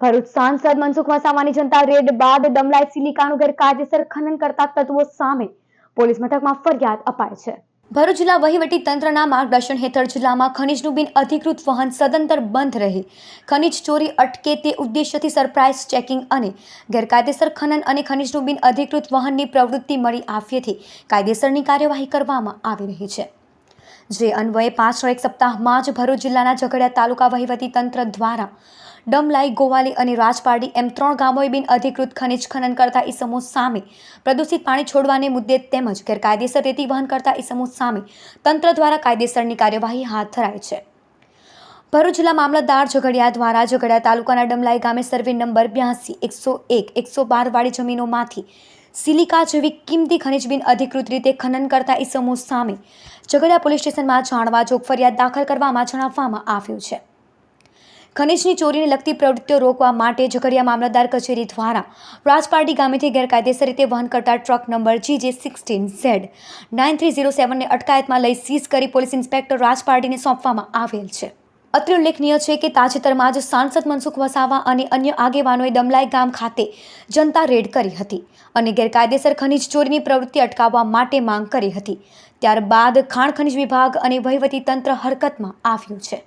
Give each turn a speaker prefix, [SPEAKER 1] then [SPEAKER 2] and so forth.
[SPEAKER 1] ભરૂચ સાંસદ મનસુખ વસાવાની જનતા રેડ બાદ ડમલાઈ સિલિકાનું ગેરકાયદેસર ખનન કરતા તત્વો સામે પોલીસ મથકમાં ફરિયાદ અપાય છે. ભરૂચ જિલ્લા વહીવટી તંત્રના માર્ગદર્શન હેઠળ જિલ્લામાં ખનીજનું બિન અધિકૃત વહન સદંતર બંધ રહે. ખનીજ ચોરી અટકે તે ઉદ્દેશ્યથી સરપ્રાઇઝ ચેકિંગ અને ગેરકાયદેસર ખનન અને ખનિજનું બિન અધિકૃત વહનની પ્રવૃત્તિ મળી આવ્યેથી કાયદેસરની કાર્યવાહી કરવામાં આવી રહી છે. જે અન્વયે પાછળ એક સપ્તાહમાં જ ભરૂચ જિલ્લાના ઝઘડિયા તાલુકા વહીવટી તંત્ર દ્વારા ડમલાઈ, ગોવાલી અને રાજપારડી એમ ત્રણ ગામોએ બિન અધિકૃત ખનિજ ખનન કરતા ઇસમો સામે પ્રદૂષિત પાણી છોડવાને મુદ્દે તેમજ ગેરકાયદેસર રેતી વહન કરતા ઇસમો સામે તંત્ર દ્વારા કાયદેસરની કાર્યવાહી હાથ ધરાઈ છે. ભરૂચ જિલ્લા મામલતદાર ઝઘડિયા દ્વારા ઝઘડિયા તાલુકાના ડમલાઈ ગામે સર્વે નંબર બ્યાસી, એકસો એક, એકસો બાર વાળી જમીનોમાંથી સિલિકા જેવી કિંમતી ખનિજ બિન અધિકૃત રીતે ખનન કરતા ઇસમો સામે ઝઘડિયા પોલીસ સ્ટેશનમાં જાણવા જોગ ફરિયાદ દાખલ કરવામાં જણાવવામાં આવ્યું છે. ખનિજની ચોરીને લગતી પ્રવૃત્તિઓ રોકવા માટે ઝઘડિયા મામલતદાર કચેરી દ્વારા રાજપારડી ગામેથી ગેરકાયદેસર રીતે વહન કરતા truck number G J sixteen Z nine three zero સેવનને અટકાયતમાં લઈ સીઝ કરી પોલીસ ઇન્સ્પેક્ટર રાજપારડીને સોંપવામાં આવેલ છે. અત્રે ઉલ્લેખનીય છે કે તાજેતરમાં જ સાંસદ મનસુખ વસાવા અને અન્ય આગેવાનોએ દમલાઈ ગામ ખાતે જનતા રેડ કરી હતી અને ગેરકાયદેસર ખનિજ ચોરીની પ્રવૃત્તિ અટકાવવા માટે માંગ કરી હતી. ત્યારબાદ ખાણ ખનિજ વિભાગ અને વહીવટી તંત્ર હરકતમાં આવ્યું છે.